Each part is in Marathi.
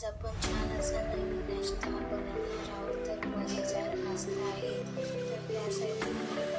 आज आपण छान असा नवीन नाश्ता बनवणार आहोत. तर मजेदार नाश्ता आहे तर त्यासाठी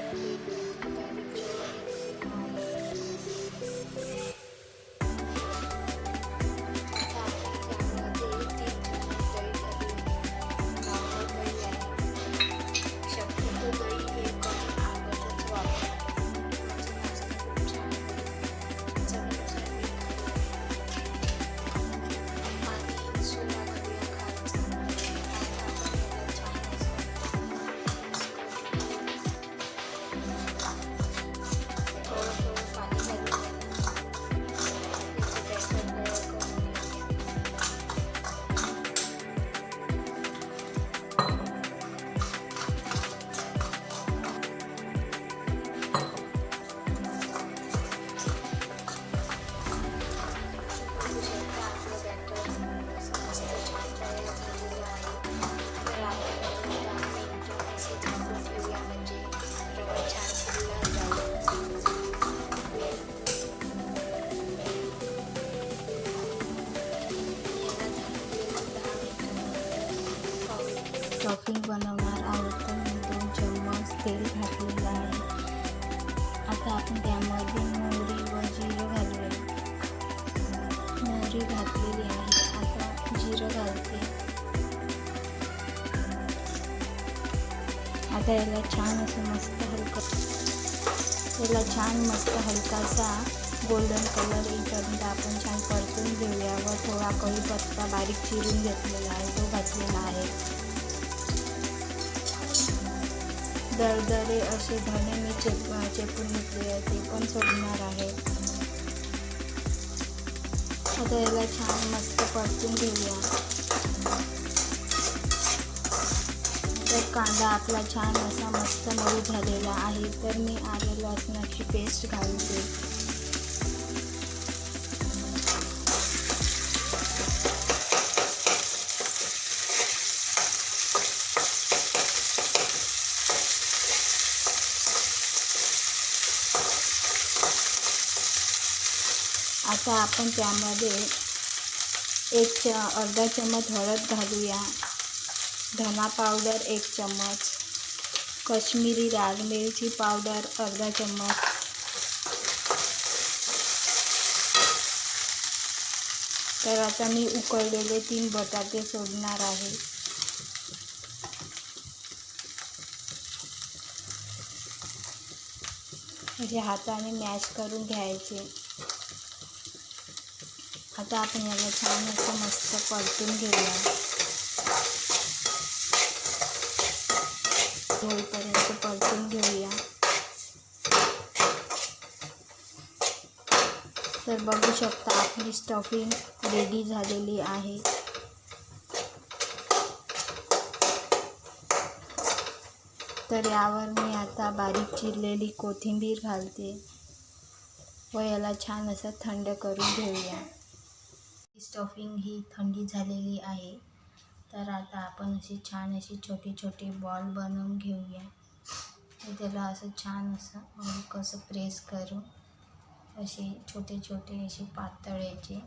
स्टफिंग बनवणार आहोत. तर मी दोन चम्मच तेल घातलेलं आहे. आता आपण त्यामध्ये मोहरी व जिरं घालूया. मोहरी घातलेली आहे. आता जिरं घालते. आता याला छान असं मस्त हलकं याला छान मस्त हलकासा गोल्डन कलर येईपर्यंत आपण छान परतून घेऊया. व थोडा कढीपत्ता बारीक चिरून घेतलेला आहे. तो घातलेला आहे. दरदरे असे धणे मी चेप चेपून घेतले आहे. ते पण सोडणार आहे. आता याला छान मस्त परतून घेऊया. तर कांदा आपला छान असा मस्त मऊ झालेला आहे. तर मी आलं लसणाची पेस्ट घालते. आता आपण त्यामध्ये एक च अर्धा चम्मच हळद घालूया. धना पावडर एक चम्मच. कश्मीरी लाल मिरची पावडर अर्धा चम्मच. तर आता मी उकळलेले तीन बटाटे सोडणार आहे. म्हणजे हाताने मॅश करून घ्यायचे. आता आपण याला छान असं मस्त परतून घेऊया. होईपर्यंत परतून घेऊया. तर बघू शकता आपली स्टफिंग रेडी झालेली आहे. तर यावर मी आता बारीक चिरलेली कोथिंबीर घालते व याला छान असं थंड करून घेऊया. स्टफिंग ही थंडी झालेली आहे. तर आता आपण अशी छान असे छोटे छोटे बॉल बनवून घेऊया. त्याला असं छान असं कसं प्रेस करू असे छोटे छोटे असे पातळ्याचे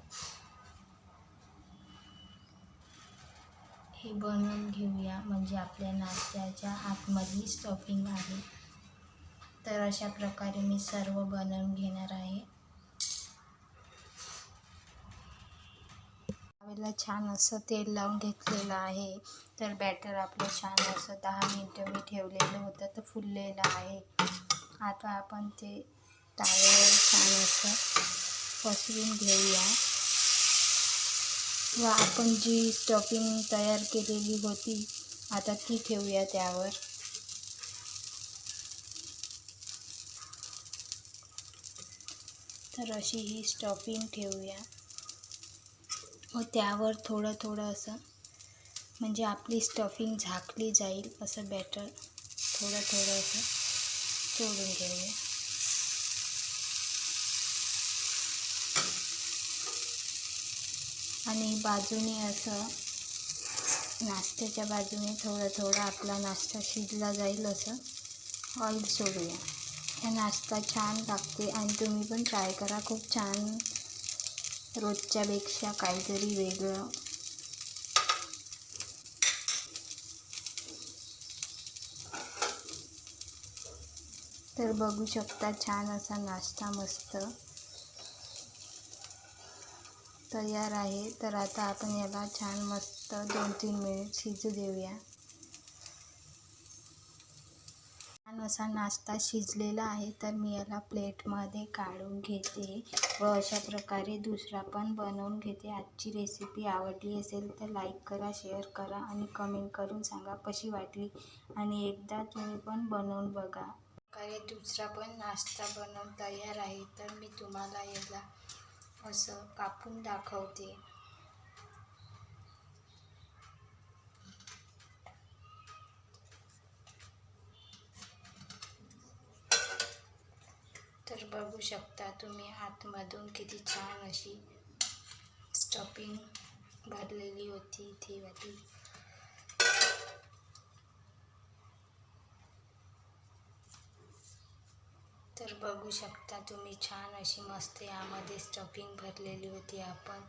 हे बनवून घेऊया. म्हणजे आपल्या नाश्त्याच्या आतमधली स्टफिंग आहे. तर अशा प्रकारे मी सर्व बनवून घेणार आहे. तव्याला छान असं तेल लावून घेतलेलं आहे. तर बॅटर आपलं छान असं दहा मिनटं मी ठेवलेलं होतं तर फुललेलं आहे. आता आपण ते तव्यावर छान असं पसरून घेऊया. व आपण जी स्टफिंग तयार केलेली होती आता ती ठेवूया त्यावर. तर अशी ही स्टफिंग ठेवूया. व त्यावर थोडं थोडं असं म्हणजे आपली स्टफिंग झाकली जाईल असं बॅटर थोडं थोडं असं सोडून घेऊया. आणि बाजूने असं नाश्त्याच्या बाजूने थोडं थोडं आपला नाश्ता शिजला जाईल असं ऑइल सोडूया. हा नाश्ता छान लागते आणि तुम्ही पण ट्राय करा. खूप छान रोजच्यापेक्षा काहीतरी वेगळं. तर बघू शकता छान असा नाश्ता मस्त. तयार आहे. तर आता आपण याला छान मस्त दोन तीन मिनिट शिजू देऊया. छान असा नाश्ता शिजलेला आहे तर मी याला प्लेटमध्ये काढून घेते व अशा प्रकारे दुसरा पण बनवून घेते. आजची रेसिपी आवडली असेल तर लाईक करा शेअर करा आणि कमेंट करून सांगा कशी वाटली आणि एकदा तुम्ही पण बनवून बघा. प्रकारे दुसरा पण नाश्ता बनवून तयार आहे तर मी तुम्हाला याला असं कापून दाखवते. बघू शकता तुम्ही आतमधून किती छान अशी स्टफिंग भरलेली होती ती वाली. तर बघू शकता तुम्ही छान अशी मस्त यामध्ये स्टफिंग भरलेली होती आपण.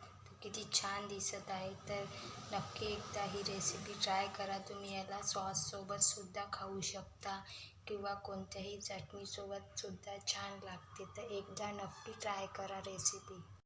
किती छान दिसत आहे. तर नक्की एकदा ही रेसिपी ट्राय करा. तुम्ही याला सॉससोबतसुद्धा खाऊ शकता किंवा कोणत्याही चटणीसोबतसुद्धा छान लागते. तर एकदा नक्की ट्राय करा रेसिपी